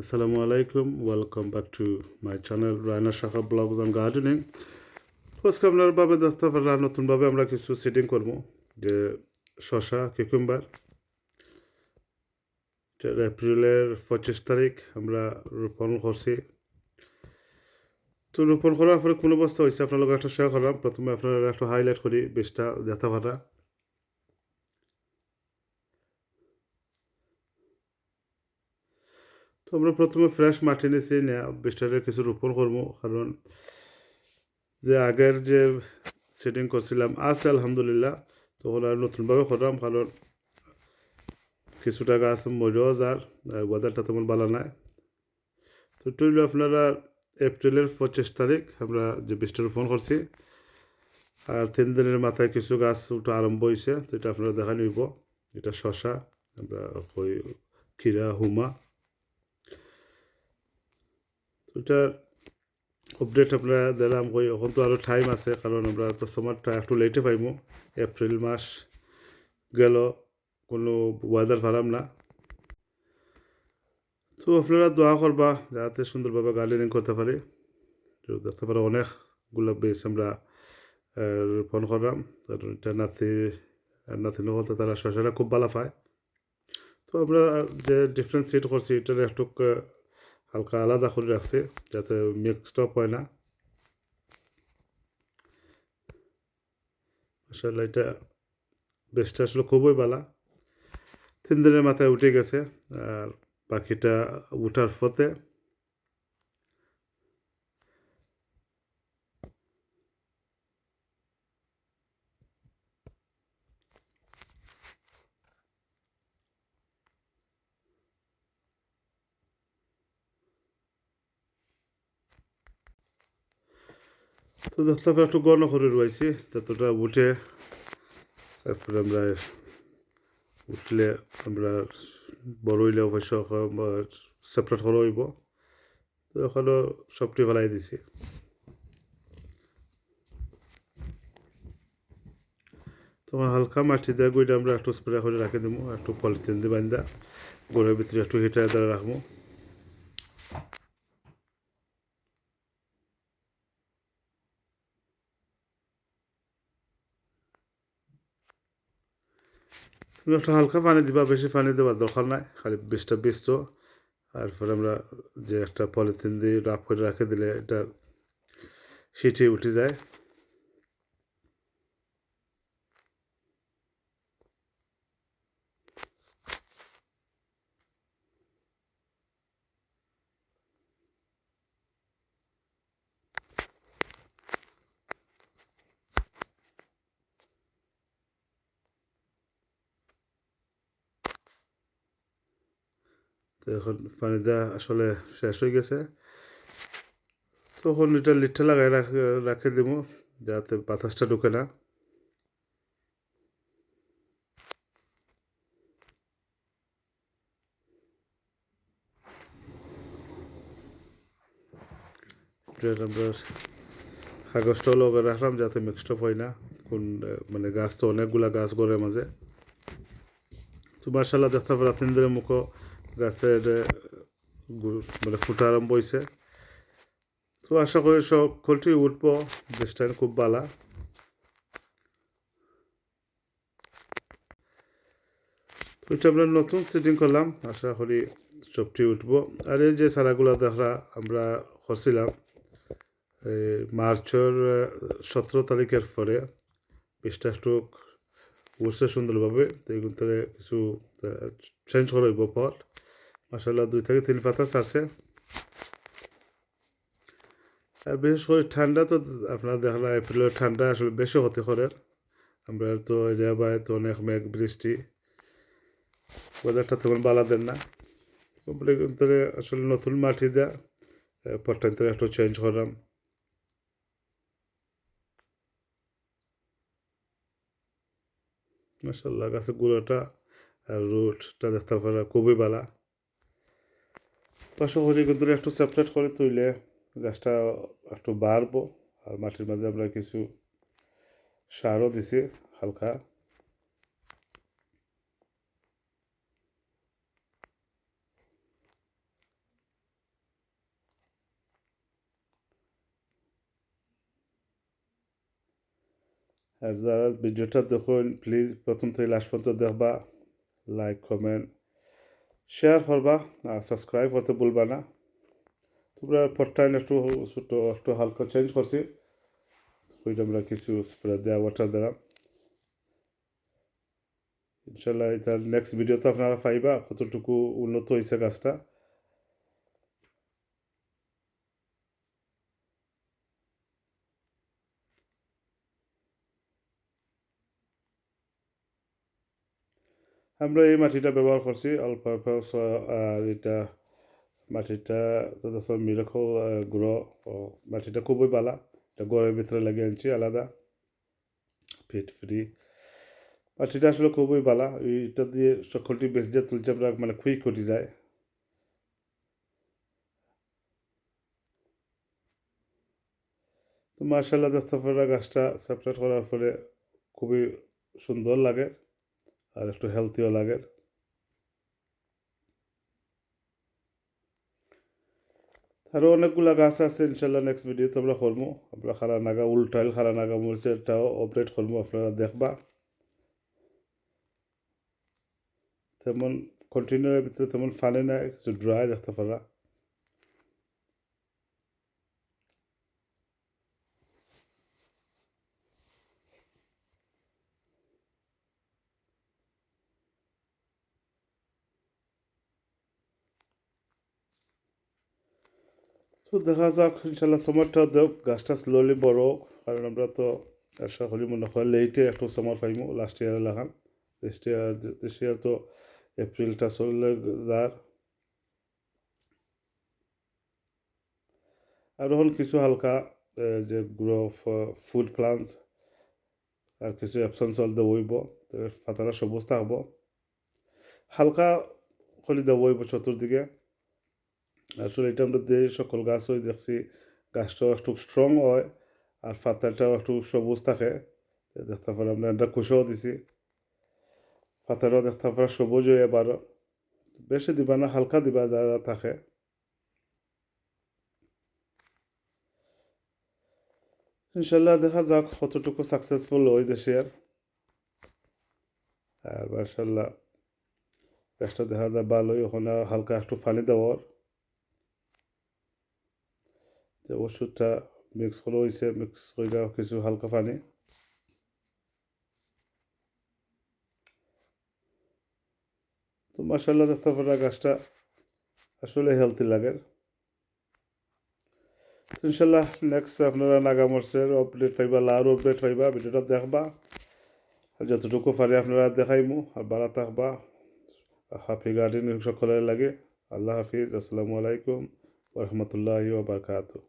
Assalamu alaikum. Welcome back to my channel, Raina Shaka Blogs on Gardening. আজকে আপনার ভাবে দেখতে পারলাম নতুনভাবে আমরা কিছু সেটিং করব। যে শশা কিকুম্বার এপ্রিলের পঁচিশ তারিখ আমরা রোপণ করছি। তো রোপণ করার পরে কোন অবস্থা হয়েছে? আপনার একটা শেয়ার করলাম। প্রথমে আপনারা একটু হাইলাইট করি, বেশটা দেখতে পারা তো আমরা প্রথমে ফ্রেশ মাটি নিয়েছি না বেশটারে কিছু রোপণ করব। কারণ যে আগের যে সেটিং করছিলাম, আছে আলহামদুলিল্লাহ, তখন আর নতুনভাবে করলাম কারণ কিছুটা গাছ মরেও যার ওয়েদারটা তেমন ভালো নাই। তো টুইল আপনারা এপ্রিলের পঁচিশ তারিখ আমরা যে বৃষ্টি রোপণ করছি, আর তিন দিনের মাথায় কিছু গাছ উঠে আরম্ভ হয়েছে তো এটা আপনারা দেখা নিব। এটা শশা আমরা কই খিরা হুমা তো এটার আপডেট আপনারা দিলাম কই এখন তো আরও টাইম আছে, কারণ আমরা তো সময়টা একটু লেটে পাইমু। এপ্রিল মাস গেল, কোনো ওয়েদার পারাম না। তো আপনারা দোয়া করবা, যাতে সুন্দরভাবে গার্ডেনিং করতে পারি। তো দেখতে পারো অনেকগুলো বেশ আমরা রোপণ করলাম, কারণ এটা নাতি আর নাতি হতে তারা শসাটা খুব ভালো পায়। তো আমরা যে ডিফারেন্ট সিট করছি, এটার একটু হালকা আলাদা করে রাখছে, যাতে মিক্সড স্টপ হয় না। আসলে এটা বেস্ট আসলে খুবই বালা তিন দিনের মাথায় উঠে গেছে, আর পাখিটা উঠার ফতে তো দেখতে একটু গণ করে রয়েছি যতটা উঠে। তারপরে আমরা উঠলে আমরা বড় হইলে অবশ্য সেপারেট করা হইব। তো ওখানে সবটি ফেলাই দিছি। তোমার হালকা মাটি দিয়ে গুইটা আমরা একটু স্প্রে করে রাখি দেবো একটু পলিথিন দিয়ে বান্ধা। গোড়ের ভিতরে একটু হিটার দ্বারা রাখব তুমি একটু হালকা পানি দিবা, বেশি পানি দেওয়ার দরকার নাই, খালি বিষটা বিষ্ট তারপরে আমরা যে একটা পলিথিন দিয়ে রাফ করে রাখে দিলে এটা সিটি উঠে যায়। তো এখন পানি আসলে শেষ হয়ে গেছে। তখন এটা লিটটা লাগাই রাখে দিব যাতে বাতাসটা ঢুকে না। আমরা কাগজটাও লগে রাখলাম যাতে মিক্সড আপ হয় না। কোন মানে গাছ তো অনেকগুলা গাছ গড়ের মাঝে তো মার্শাল্লাহ দেখতে পারা তিন দিনের মুখো গাছের মানে ফুটা আরম্ভ হয়েছে তো আশা করি সকলটি উঠব দেশটা খুব তো এটা আমরা নতুন সেটিং করলাম, আশা করি সবটি উঠব। আর এই যে সারাগুলো দেখা আমরা করছিলাম মার্চের সতেরো তারিখের পরে বিশটা একটু উঠছে সুন্দরভাবে, তো এগুলো কিছু চেঞ্জ করা পর। মাসাল্লাহ দুই থেকে তিন পাতা ছাড়ছে। আর বিশেষ করে ঠান্ডা তো আপনার দেখা এপ্রিলের ঠান্ডা আসলে বেশি হতে করে আমরা তো এরিয়া বাই তো অনেক মেঘ, বৃষ্টি। ওয়েদারটা তেমন বালা দেন না। কিন্তু আসলে নতুন মাটি দেয়া পরটান্তরে একটু চেঞ্জ করলাম মাসাল্লাহ গাছের গুঁড়োটা আর রুটটা দেখতে পারা খুবই বালা আশা কিন্তু একটু সেপারেট করে তুইলে গাছটা একটু বাড়বো। আর মাটির মাঝে আমরা কিছু সারও দিছি হালকা। আর যারা ভিডিওটা দেখুন প্লিজ প্রথম থেকে লাস্ট পর্যন্ত দেখবা। লাইক কমেন্ট শেয়ার করবা, আর সাবস্ক্রাইব করতে ভুলবা না। তোমরা পটটাইন একটু ছোট একটু হালকা চেঞ্জ করছি। ওইটা আমরা কিছু স্প্রে দেওয়া ওয়াটার দ্বারা ইনশাল্লাহ এটা নেক্সট ভিডিওতে আপনারা পাইবা, কতটুকু উন্নত হয়েছে গাছটা। আমরা এই মাটিটা ব্যবহার করছি অল্প অল্প আর এটা মাটিটা যথেষ্ট মিরাকল গুঁড়ো মাটিটা খুবই ভালো এটা গড়ের ভিতরে লাগিয়ে আনছি, আলাদা ফিট ফ্রি মাটিটা আসলে খুবই ভালো এইটা দিয়ে সকলটি বেশ দিয়ে তুলছে, আমরা মানে কুইক করে যায়। তো মার্শাল্লাহ দস্তফরা গাছটা সেপারেট করার ফলে খুবই সুন্দর লাগে। আর একটু হেলথিও লাগে। আরও অনেকগুলা গাছ আছে, ইনশাল্লাহ নেক্সট ভিডিওতে আমরা করব। আমরা খারা নাগা উল্টাইল খারা নাগা মরিচেরটাও অপারেট করব, আপনারা দেখবা। তেমন কন্টেনারের ভিতরে তেমন ফানে নাই, কিছু ড্রাই দেখতে পারা তো দেখা যাক, ইনশাল্লাহ সময়টা দেখ গাছটা স্লোলি বড় কারণ আমরা তো আশা করি মনে হয় লেটে একটু সময় পাইমু লাস্ট ইয়ারে লাগান দিস ইয়ার দিস ইয়ার তো এপ্রিলটা চলে যার আর এখন কিছু হালকা যে গ্রো ফুড প্লান্টস আর কিছু অপশন চলতে হইব ফাতারা সবুজ থাকব। হালকা খলি দেবো চতুর্দিকে। আসলে এটা আমরা যে সকল গাছ হয় দেখছি গাছটাও একটু স্ট্রং হয় আর পাতাটাও একটু সবুজ থাকে দেখতে পারে আমরা এটা খুশিও দিছি পাতাটাও দেখতে পারে সবুজ হয়ে এবারও বেশি দিবা না হালকা দিবা যারা থাকে ইনশাল্লাহ দেখা যাক কতটুকু সাকসেসফুল হয় দেশে আর আর মার্শাল্লাহ গাছটা দেখা যায় ভালোই ওখানে হালকা একটু পানি দেওয়ার যে ওষুধটা মিক্স করা হয়েছে মিক্স করে কিছু হালকা পানি। তো মাসাল্লাহ দেখতে পারা গাছটা আসলে হেলদি লাগে। তো ইনশাল্লাহ নেক্সট আপনারা নাগামরসের আপডেট পাইবা লাউর আপডেট পাইবা, ভিডিওটা দেখবা। যতটুকু পারি আপনারা দেখাইমু, আর ভালো থাকবা হাফি গার্ডেন সকলের লাগে। আল্লাহ হাফিজ, আসসালামু আলাইকুম ওরহমতুল্লাহি ওবরকাতুহ